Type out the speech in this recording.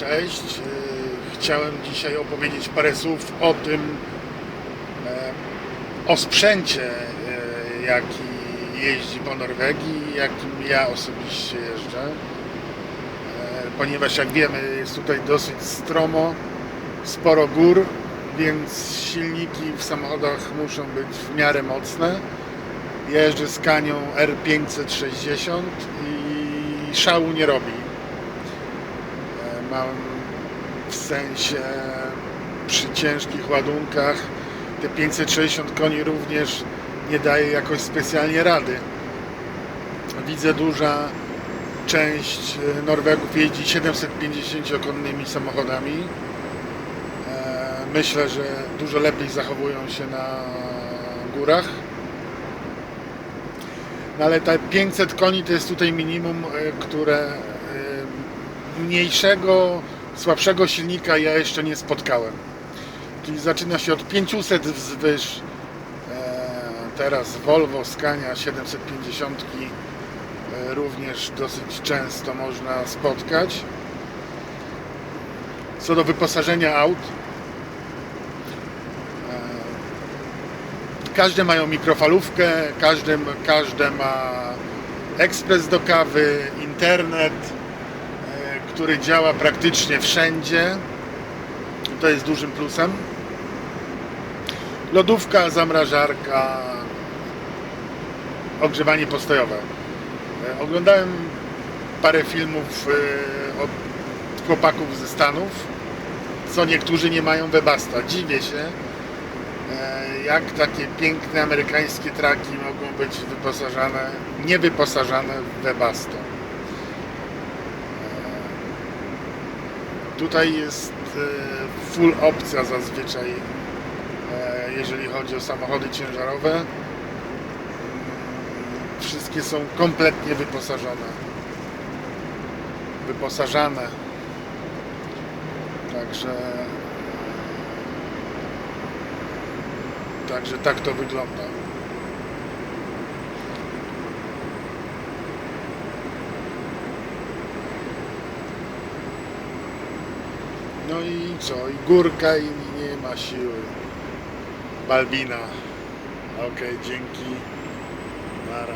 Cześć. Yy, Chciałem dzisiaj opowiedzieć parę słów o tym, e, o sprzęcie, e, jaki jeździ po Norwegii, jakim ja osobiście jeżdżę. E, Ponieważ jak wiemy, jest tutaj dosyć stromo, sporo gór, więc silniki w samochodach muszą być w miarę mocne. Jeżdżę z Kanią R560 i szału nie robi. Mam w sensie przy ciężkich ładunkach te 560 koni również nie daje jakoś specjalnie rady. Widzę duża część e, Norwegów jeździ 750-konnymi samochodami. E, Myślę, że dużo lepiej zachowują się na górach. No ale te 500 koni to jest tutaj minimum, e, które mniejszego, słabszego silnika ja jeszcze nie spotkałem. Czyli zaczyna się od 500 wzwyż. E, Teraz Volvo, Scania 750 e, również dosyć często można spotkać. Co do wyposażenia aut, e, każde mają mikrofalówkę, każde, ma ekspres do kawy, internet, który działa praktycznie wszędzie. To jest dużym plusem. Lodówka, zamrażarka, ogrzewanie postojowe. E, Oglądałem parę filmów e, od chłopaków ze Stanów, co niektórzy nie mają Webasta. Dziwię się, e, jak takie piękne amerykańskie traki mogą być wyposażane, nie wyposażane w Webasto. Tutaj jest e, full opcja zazwyczaj, e, jeżeli chodzi o samochody ciężarowe. Mm, Wszystkie są kompletnie wyposażone. Wyposażane. Także Także tak to wygląda. No i co? I górka i nie ma siły. Balbina. Okej, dzięki. Nara.